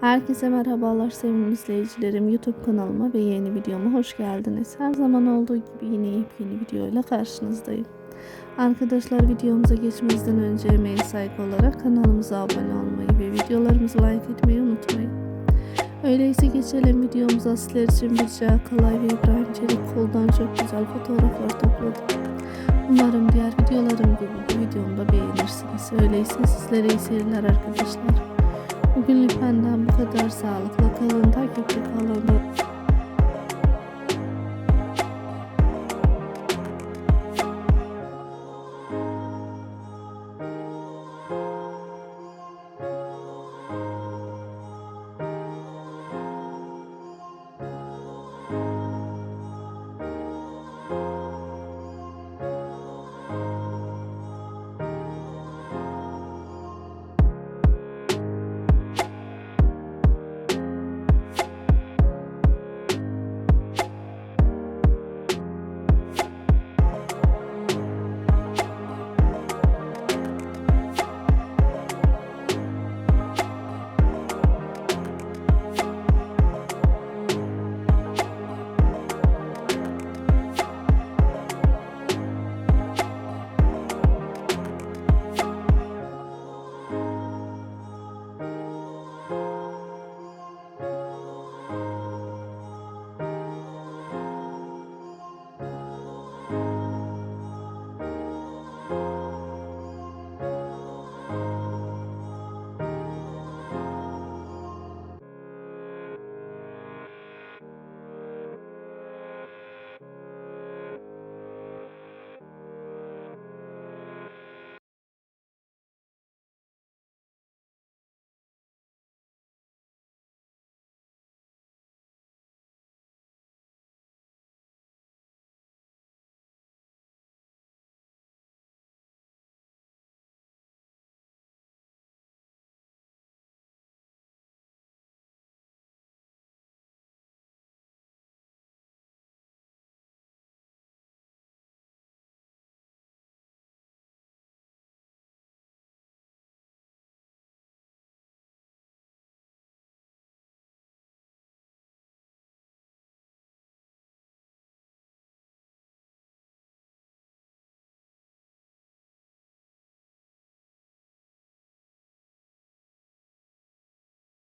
Herkese merhabalar sevgili izleyicilerim. YouTube kanalıma ve yeni videoma hoş geldiniz. Her zaman olduğu gibi yine yepyeni videoyla karşınızdayım. Arkadaşlar videomuza geçmeden önce emeğe saygı olarak kanalımıza abone olmayı ve videolarımızı like etmeyi unutmayın. Öyleyse geçelim videomuza sizler için bir Kalay ve İbrahim Çelikkol'dan çok güzel fotoğraflar topladım. Umarım diğer videolarım gibi bu videomu da beğenirsiniz. Öyleyse sizlere iyi seyirler arkadaşlar. Bugünlük benden bu kadar sağlıkla kalın, takipte kalın.